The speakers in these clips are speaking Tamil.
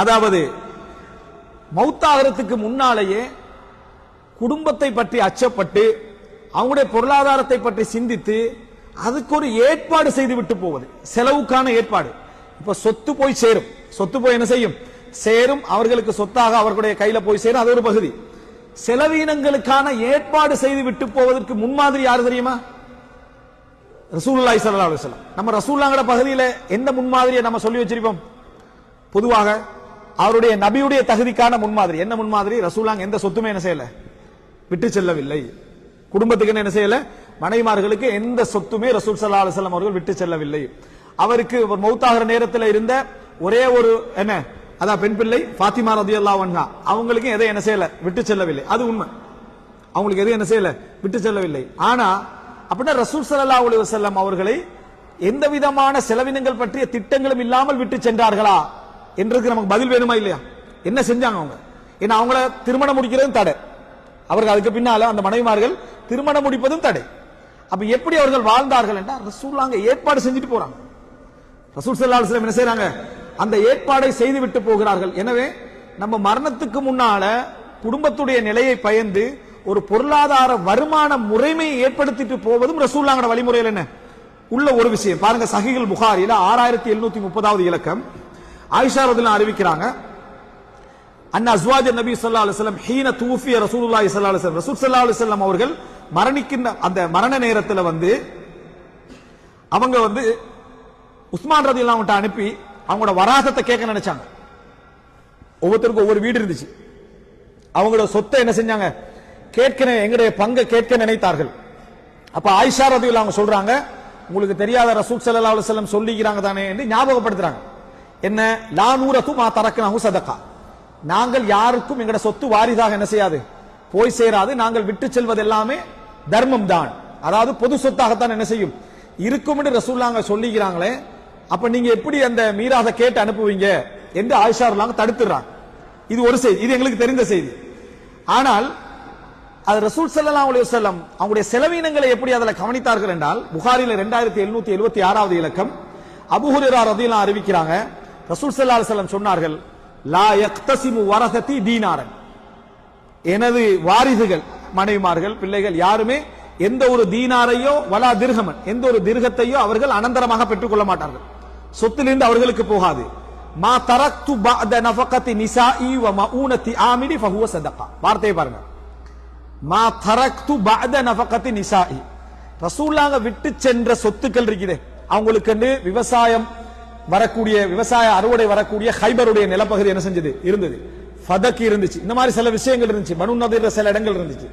அதாவது மௌத்தாகிறதுக்கு முன்னாலேயே குடும்பத்தை பற்றி அச்சப்பட்டு அவங்களுடைய பொருளாதாரத்தை பற்றி சிந்தித்து அதுக்கு ஒரு ஏற்பாடு செய்து விட்டு போவது செலவுக்கான ஏற்பாடு. இப்ப சொத்து போய் சேரும். சொத்து போய் என்ன செய்யும்? சேரும். அவர்களுக்கு சொத்தாக அவர்களுடைய கையில போய் சேரும். அது ஒரு பகுதி. செலவீனங்களுக்கான ஏற்பாடு செய்து விட்டு போவதற்கு முன்மாதிரி யாரு தெரியுமா? ரசூல்லாய் சல்லா அலுவலம் நம்ம ரசூல்லாங்கிற பகுதியில எந்த முன்மாதிரியை நம்ம சொல்லி வச்சிருப்போம்? பொதுவாக அவருடைய நபியுடைய தகுதிக்கான முன்மாதிரி. என்ன முன்மாதிரி? ரசூலாங்க எந்த சொத்துமே என்ன செய்யல? விட்டு செல்லவில்லை. குடும்பத்துக்கு என்ன செய்யல? மனைவிமார்களுக்கு எந்த சொத்துமே ரசூல் சல்லா அலுவலம் அவர்கள் விட்டு செல்லவில்லை. அவருக்கு ஒரு மௌத்தாகிற நேரத்தில் இருந்த ஒரே ஒரு என்ன? அதான் பெண் பிள்ளை ஃபாத்திமா ரதியல்லாஹு அன்ஹா. அவங்களுக்கு எதை என்ன செய்யல? விட்டு செல்லவில்லை. அது உண்மை. அவங்களுக்கு எதுவும் என்ன செய்யல? விட்டு செல்லவில்லை. ஆனா அப்படின்னா ரசூல் சல்லா அலைஹி வஸல்லம் அவர்களை எந்த விதமான செலவினங்கள் பற்றிய திட்டங்களும் இல்லாமல் விட்டு சென்றார்களா? என்றதுக்கு நமக்கு பதில் வேணுமா இல்லையா? என்ன செஞ்சாங்க அவங்க? ஏன்னா அவங்கள திருமணம் முடிக்கிறதும் தடை. அவர்கள் அதுக்கு பின்னால அந்த மனைவிமார்கள் திருமணம் முடிப்பதும் தடை. அப்ப எப்படி அவர்கள் வாழ்ந்தார்கள் என்றால் ரசூல்லாங்க ஏற்பாடு செஞ்சுட்டு போறாங்க. ரசூல் ஸல்லல்லாஹு அலைஹி என்ன செய்யறாங்க அந்த ஏற்பாடை செய்து விட்டு போகிறார்கள். எனவே நம்ம மரணத்துக்கு முன்னால குடும்பத்துடைய நிலையை பயந்து ஒரு பொருளாதார வருமான முறைமையை ஏற்படுத்திட்டு போவதும் ரசூல்லாங்கட வழிமுறையில் என்ன? உள்ள ஒரு விஷயம். பாருங்க சஹிகள் புகாரில ஆறாயிரத்தி எழுநூத்தி முப்பதாவது இலக்கம். ஆயிஷா ரதிலாம் அறிவிக்கிறாங்க அண்ணா அஸ்வாஜ் நபி ஸல்லல்லாஹு அலைஹி வஸல்லம் ஹீன தூஃபிய ரசூலுல்லாஹி ஸல்லல்லாஹு அலைஹி வஸல்லம் ரசூல் ஸல்லல்லாஹு அலைஹி வஸல்லம் அவர்கள் மரணிக்கின்ற அந்த மரண நேரத்துல வந்து அவங்க வந்து உஸ்மான் ரதி அவங்கள்ட்ட அனுப்பி அவங்களோட வராசத்தை கேட்க நினைச்சாங்க. ஒவ்வொருத்தருக்கும் ஒவ்வொரு வீடு இருந்துச்சு. அவங்களோட சொத்தை என்ன செஞ்சாங்க? கேட்க எங்களுடைய பங்கை கேட்க நினைத்தார்கள். அப்ப ஆயிஷா ரதி அவங்க சொல்றாங்க உங்களுக்கு தெரியாத ரசூல் ஸல்லல்லாஹு அலைஹி வஸல்லம் சொல்லிக்கிறாங்க தானே என்று ஞாபகப்படுத்துறாங்க. என்ன? லா நூரத்து மா தரக்கனாஹு சதகா நாங்கள் யாருக்கும் எங்கட சொத்து வாரிதாக என்ன செய்யாது? போய் சேராது. நாங்கள் விட்டு செல்வது எல்லாமே தர்மம் தான் அதாவது பொது சொத்தாகத்தான் என்ன செய்யும்? இருக்கும் என்று ரசூல்லாங்க சொல்லிக்கிறாங்களே அப்ப நீங்க எப்படி அந்த மீராத கேட்டு அனுப்புவீங்க? என்று ஆயிஷா ரலியல்லாஹு தடுத்துறாங்க. இது ஒரு செய்தி. இது எங்களுக்கு தெரிந்த செய்தி. ஆனால் அது ரசூல் ஸல்லல்லாஹு அலைஹி செல்லம் அவங்களுடைய செலவீனங்களை எப்படி அதில் கவனித்தார்கள் என்றால் புகாரில ரெண்டாயிரத்தி எழுநூத்தி எழுபத்தி ஆறாவது இலக்கம் அபுஹுரா ஹுரைரா அறிவிக்கிறாங்க ரசூல் சல்லா அலைஹி சொன்னார்கள் லா எக்தசிமு வரசதி தீனாரன். எனது வாரிசுகள் மனைவிமார்கள் பிள்ளைகள் யாருமே எந்த ஒரு தீனாரையோ வலா திருகமன் எந்த ஒரு திருகத்தையோ அவர்கள் அனந்தரமாக பெற்றுக்கொள்ள மாட்டார்கள். சொத்திலிருந்து அவர்களுக்கு போகாது. மா தரக்து பஅத நஃபகத்தி நிசாஇ வ மஊனத்தி ஆமினி ஃபஹுவ சதகா. வார்த்தையை பாருங்க. மா தரக்து பஅத நஃபகத்தி நிசாஇ. ரசூலுல்லாஹ் விட்டு சென்ற சொத்துக்கள் இருக்குதே. அவங்களுக்கு விவசாயம் வரக்கூடிய விவசாய அறுவடை வரக்கூடிய ஹைபருடைய நிலப்பகுதி என்ன செஞ்சது? இருந்தது. ஃபதக் இருந்துச்சு. இந்த மாதிரி சில விஷயங்கள் இருந்துச்சு. பனு சில இடங்கள் இருந்துச்சு.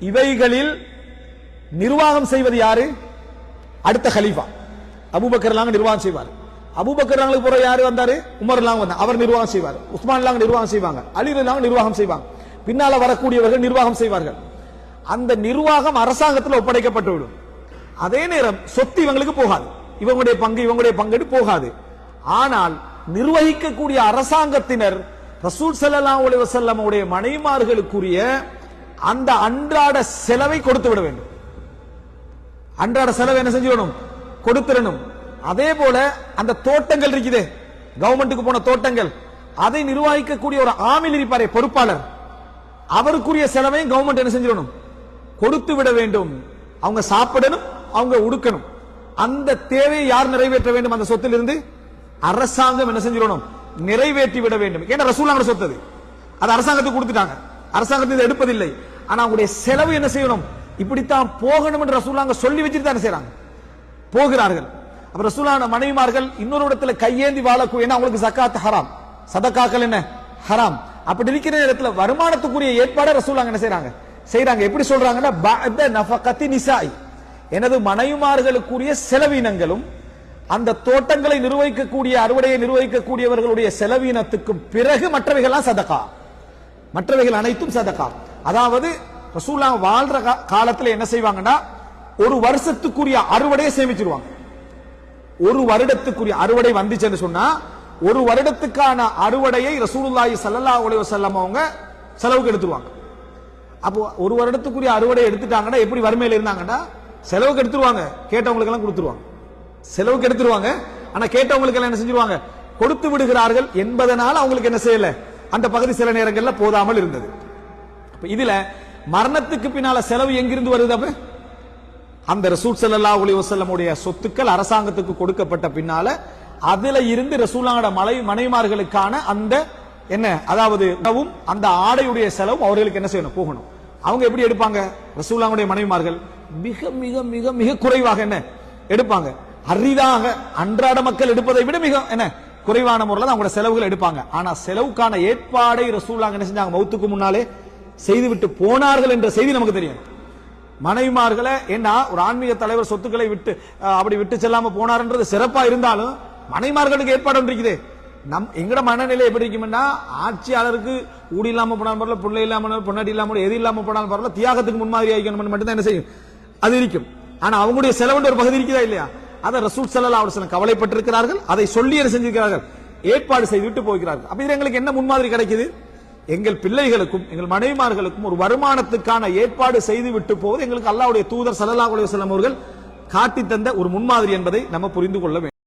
இவைகளில் நிர்வாகம் செய்வது யாரு? அடுத்த ஹலீஃபா. அபுபக்கர் லாங்க நிர்வாகம் செய்வார். அபூபக்கர்லாங்களுக்கு போற யாரு வந்தாரு? உமர்லாங்க வந்தார். அவர் நிர்வாகம் செய்வார். உஸ்மான்லாங்க நிர்வாகம் செய்வாங்க. அலிலாங்க நிர்வாகம் செய்வாங்க. பின்னால வரக்கூடியவர்கள் நிர்வாகம் செய்வார்கள். அந்த நிர்வாகம் அரசாங்கத்தில் ஒப்படைக்கப்பட்டு விடும். அதே நேரம் சொத்து இவங்களுக்கு போகாது. இவங்களுடைய பங்கு இவங்களுடைய பங்கு போகாது. ஆனால் நிர்வகிக்கக்கூடிய அரசாங்கத்தினர் ரசூல் செல்லலாம் அலைஹி வஸல்லம் உடைய அந்த அன்றாட செலவை கொடுத்து விட வேண்டும். அன்றாட செலவு என்ன செஞ்சிடணும் கொடுத்துடணும். அதே போல அந்த தோட்டங்கள் இருக்குதே கவர்மெண்ட்டுக்கு போன தோட்டங்கள் அதை நிர்வகிக்கக்கூடிய ஒரு ஆமில் இருப்பாரே பொறுப்பாளர். அவருக்குரிய செலவையும் கவர்மெண்ட் என்ன செஞ்சிடணும் கொடுத்து விட வேண்டும். அவங்க சாப்பிடணும் அவங்க உடுக்கணும். அந்த தேவையை யார் நிறைவேற்ற வேண்டும்? அந்த சொத்திலிருந்து அரசாங்கம் என்ன செஞ்சிடணும்? நிறைவேற்றி விட வேண்டும். ஏன்னா ரசூலாங்க சொத்து அது அது அரசாங்கத்துக்கு கொடுத்துட்டாங்க. அரசாங்கத்தை எடுப்பதில்லை. ஆனா அவங்களுடைய செலவு என்ன செய்யணும்? இப்படித்தான் போகணும் என்று ரசூலாங்க சொல்லி வச்சுட்டு தானே செய்யறாங்க போகிறார்கள். அப்ப ரசூலான மனைவிமார்கள் இன்னொரு இடத்துல கையேந்தி வாழக்கூடிய ஏன்னா அவங்களுக்கு சக்காத் ஹராம். சதக்காக்கள் என்ன? ஹராம். அப்படி இருக்கிற நேரத்துல வருமானத்துக்குரிய ஏற்பாடை ரசூலாங்க என்ன செய்யறாங்க செய்யறாங்க எப்படி சொல்றாங்கன்னா எனது மனைவிமார்களுக்குரிய செலவினங்களும் அந்த தோட்டங்களை நிர்வகிக்கக்கூடிய அறுவடையை நிர்வகிக்கக்கூடியவர்களுடைய செலவீனத்துக்கும் பிறகு மற்றவைகள்லாம் சதகா. மற்றவைகள் அனைத்தும் சதகா. அதாவது ரசூல்லா வாழ்ற கா- காலத்துல என்ன செய்வாங்கன்னா ஒரு வருஷத்துக்குரிய அறுவடையை சேமிச்சிருவாங்க. ஒரு வருடத்துக்குரிய அறுவடை வந்துச்சுன்னு சொன்னா ஒரு வருடத்துக்கான அறுவடையை ரசூலுல்லாஹி ஸல்லல்லாஹு அலைஹி வஸல்லம் அவங்க செலவுக்கு எடுத்துருவாங்க. அப்போ ஒரு வருடத்துக்குரிய அறுவடை எடுத்துட்டாங்கன்னா எப்படி வறுமையில் இருந்தாங்கன்னா செலவுக்கு எடுத்துருவாங்க. கேட்டவங்களுக்கு எல்லாம் கொடுத்துருவாங்க. செலவுக்கு எடுத்துருவாங்க ஆனா கேட்டவங்களுக்கு எல்லாம் என்ன செஞ்சிருவாங்க? கொடுத்து விடுகிறார்கள் என்பதனால் அவங்களுக்கு என்ன செய்யல? அந்த பகுதி சில நேரங்கள்ல போதாமல் இருந்தது. இதுல மரணத்துக்கு பின்னால செலவு எங்கிருந்து வருது அப்ப? அந்த ரசூல் செல்லல்லா அலைஹி வசல்லமுடைய சொத்துக்கள் அரசாங்கத்துக்கு கொடுக்கப்பட்ட பின்னால அதுல இருந்து ரசூலாங்கட மலை மனைமார்களுக்கான அந்த என்ன அதாவது உணவும் அந்த ஆடையுடைய செலவும் அவர்களுக்கு என்ன செய்யணும்? போகணும். அவங்க எப்படி எடுப்பாங்க? ரசூலாங்குடைய மனைவிமார்கள் மிக மிக மிக மிக குறைவாக என்ன? எடுப்பாங்க. அரிதாக அன்றாட மக்கள் எடுப்பதை விட மிக என்ன குறைவான முறையில் தான் அவங்களோட செலவுகள் எடுப்பாங்க. ஆனா செலவுக்கான ஏற்பாடை ரசூலாங்க என்ன செஞ்சாங்க? மௌத்துக்கு முன்னாலே செய்துவிட்டு போனார்கள் என்ற செய்தி நமக்கு தெரியும். மனைவிமார்களை என்ன ஒரு ஆன்மீக தலைவர் சொத்துக்களை விட்டு அப்படி விட்டு செல்லாம போனார்ன்றது சிறப்பா இருந்தாலும் மனைவிமார்களுக்கு ஏற்பாடு இருக்குது. நம் எங்கட மனநிலை எப்படி இருக்கும்னா ஆட்சியாளருக்கு ஊடி இல்லாம போனாலும் பரவாயில்ல பிள்ளை இல்லாம பொன்னாடி இல்லாம போனாலும், எது இல்லாம போனாலும் பரவாயில்ல தியாகத்துக்கு முன்மாதிரி ஆகிக்கணும் மட்டும்தான் என்ன செய்யும்? அது இருக்கும். ஆனா அவங்களுடைய செலவுன்ற ஒரு பகுதி இருக்குதா இல்லையா? அதை ரசூல் ஸல்லல்லாஹு அலைஹி கவலைப்பட்டிருக்கிறார்கள் அதை சொல்லி செஞ்சிருக்கிறார்கள்? ஏற்பாடு செய்துவிட்டு போகிறார்கள். அப்ப இது எங்களுக்கு என்ன முன்மாதிரி கிடைக்குது? எங்கள் பிள்ளைகளுக்கும் எங்கள் மனைவிமார்களுக்கும் ஒரு வருமானத்துக்கான ஏற்பாடு செய்து விட்டு போவது எங்களுக்கு அல்லாவுடைய தூதர் சல்லா அலைஹி வஸல்லம் அவர்கள் காட்டி தந்த ஒரு முன்மாதிரி என்பதை நம்ம புரிந்து கொள்ள வேண்டும்.